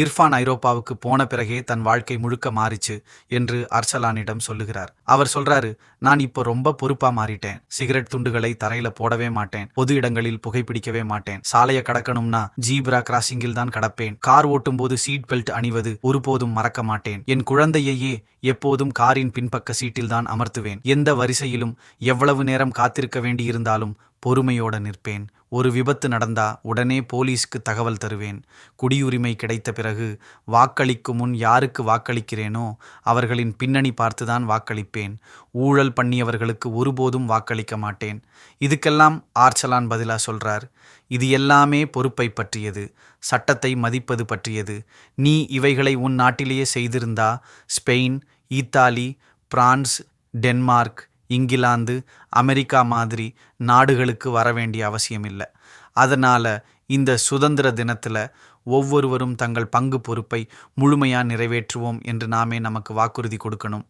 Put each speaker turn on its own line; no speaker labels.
இர்ஃபான் ஐரோப்பாவுக்கு போன பிறகே தன் வாழ்க்கை முழுக்க மாறிச்சு என்று அர்சலானிடம் சொல்லுகிறார். அவர் சொல்றாரு நான் இப்போ ரொம்ப பொறுப்பா மாறிட்டேன். சிகரெட் துண்டுகளை தரையில போடவே மாட்டேன். பொது இடங்களில் புகைப்பிடிக்கவே மாட்டேன். சாலையை கடக்கணும்னா ஜீப்ரா கிராசிங்கில் தான் கடப்பேன். கார் ஓட்டும் போது சீட் பெல்ட் அணிவது ஒருபோதும் மறக்க மாட்டேன். என் குழந்தையையே எப்போதும் காரின் பின்பக்க சீட்டில் தான் அமர்த்துவேன். எந்த வரிசையிலும் எவ்வளவு நேரம் காத்திருக்க வேண்டியிருந்தாலும் பொறுமையோட நிற்பேன். ஒரு விபத்து நடந்தா உடனே போலீஸ்க்கு தகவல் தருவேன். குடியுரிமை கிடைத்த பிறகு வாக்களிக்கும் முன் யாருக்கு வாக்களிக்கிறேனோ அவர்களின் பின்னணி பார்த்துதான் வாக்களிப்பேன். ஊழல் பண்ணியவர்களுக்கு ஒருபோதும் வாக்களிக்க மாட்டேன். இதுக்கெல்லாம் ஆர்ச்சலான் பதிலா சொல்றார். இது எல்லாமே பொறுப்பை பற்றியது. சட்டத்தை மதிப்பது பற்றியது. நீ இவைகளை உன் நாட்டிலேயே செய்திருந்தா Spain Italy France Denmark England America மாதிரி நாடுகளுக்கு வர வேண்டிய அவசியம் இல்லை அதனால் இந்த சுதந்திர தினத்தில் ஒவ்வொருவரும் தங்கள் பங்கு பொறுப்பை முழுமையாக நிறைவேற்றுவோம் என்று நாமே நமக்கு வாக்குறுதி கொடுக்கணும்.